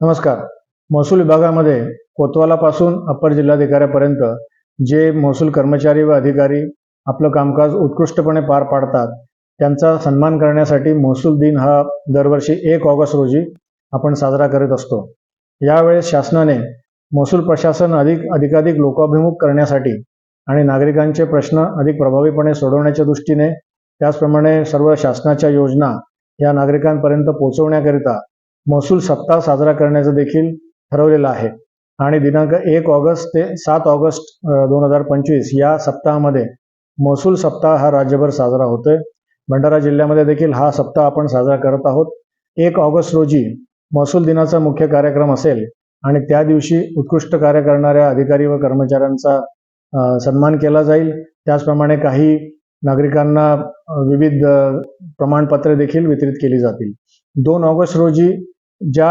नमस्कार. महसूल विभागामध्ये कोतवालापासून अप्पर जिल्हाधिकाऱ्यापर्यंत जे महसूल कर्मचारी व अधिकारी आपलं कामकाज उत्कृष्टपणे पार पाडतात त्यांचा सन्मान करण्यासाठी महसूल दिन हा दरवर्षी एक ऑगस्ट रोजी आपण साजरा करत असतो. यावेळेस शासनाने महसूल प्रशासन अधिक अधिकाधिक लोकाभिमुख करण्यासाठी आणि नागरिकांचे प्रश्न अधिक प्रभावीपणे सोडवण्याच्या दृष्टीने त्याचप्रमाणे सर्व शासनाच्या योजना या नागरिकांपर्यंत पोहोचवण्याकरिता महसूल सप्ताह साजरा करण्याचं देखील ठरवलेलं आहे. आणि दिनांक एक ऑगस्ट ते सात ऑगस्ट दोन हजार पंचवीस या सप्ताहामध्ये महसूल सप्ताह हा राज्यभर साजरा होतोय. भंडारा जिल्ह्यामध्ये देखील हा सप्ताह आपण साजरा करत आहोत. एक ऑगस्ट रोजी महसूल दिनाचा मुख्य कार्यक्रम असेल आणि त्या दिवशी उत्कृष्ट कार्य करणाऱ्या अधिकारी व कर्मचाऱ्यांचा सन्मान केला जाईल. त्याचप्रमाणे काही नागरिकांना विविध प्रमाणपत्रे देखील वितरित केली जातील. दोन ऑगस्ट रोजी ज्या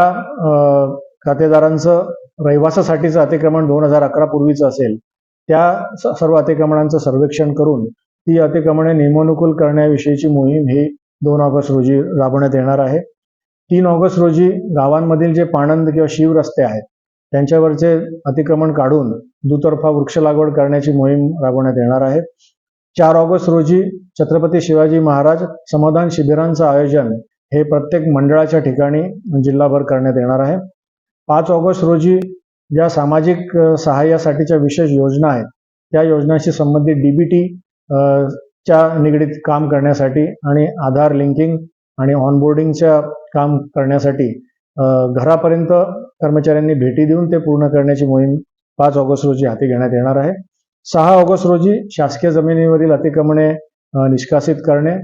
खातेदारांचं रहिवासासाठीचं अतिक्रमण दोन हजार अकरा पूर्वीचं असेल त्या सर्व अतिक्रमणांचं सर्वेक्षण करून ती अतिक्रमणे नियमानुकूल करण्याविषयीची मोहीम ही दोन ऑगस्ट रोजी राबवण्यात येणार आहे. तीन ऑगस्ट रोजी गावांमधील जे पाणंद किंवा शिव रस्ते आहेत त्यांच्यावरचे अतिक्रमण काढून दुतर्फा वृक्ष लागवड करण्याची मोहीम राबवण्यात येणार आहे. चार ऑगस्ट रोजी छत्रपती शिवाजी महाराज समाधान शिबिरांचं आयोजन हे प्रत्येक मंडळाच्या ठिकाणी जिल्हाभर करण्यात येणार आहे. पाच ऑगस्ट रोजी ज्या सामाजिक सहाय्यासाठीच्या विशेष योजना आहेत त्या योजनाशी संबंधित डीबीटी च्या निगडीत काम करण्यासाठी आणि आधार लिंकिंग आणि ऑनबोर्डिंगच्या काम करण्यासाठी घरापर्यंत कर्मचाऱ्यांनी भेटी देऊन ते पूर्ण करण्याची मोहीम पाच ऑगस्ट रोजी हाती घेण्यात येणार आहे. सहा ऑगस्ट रोजी शासकीय जमिनीवरील अतिक्रमणे निष्कासित करणे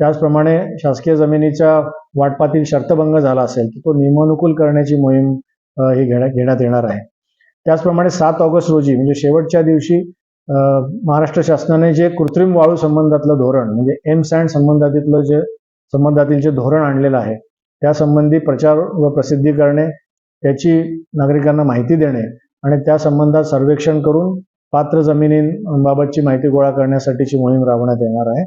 त्याचप्रमाणे शासकीय जमिनीच्या वाटपातील शर्तभंग झाला असेल तर तो नियमानुकूल करण्याची मोहीम ही घेण्यात घेण्यात येणार आहे. त्याचप्रमाणे सात ऑगस्ट रोजी म्हणजे शेवटच्या दिवशी महाराष्ट्र शासनाने जे कृत्रिम वाळू संबंधातलं धोरण म्हणजे एम सँड संबंधातीतलं जे संबंधातील जे धोरण आणलेलं आहे त्यासंबंधी प्रचार व प्रसिद्धी करणे त्याची नागरिकांना माहिती देणे आणि त्या संबंधात सर्वेक्षण करून पात्र जमिनींबाबतची माहिती गोळा करण्यासाठीची मोहीम राबवण्यात येणार आहे.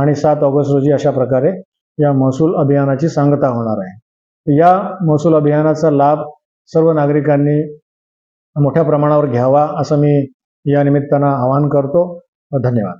आणि सात ऑगस्ट रोजी अशा प्रकारे या महसूल अभियानाची सांगता होणार आहे. या महसूल अभियानाचा लाभ सर्व नागरिकांनी मोठ्या प्रमाणावर घ्यावा असं मी या निमित्तानं आवाहन करतो. धन्यवाद.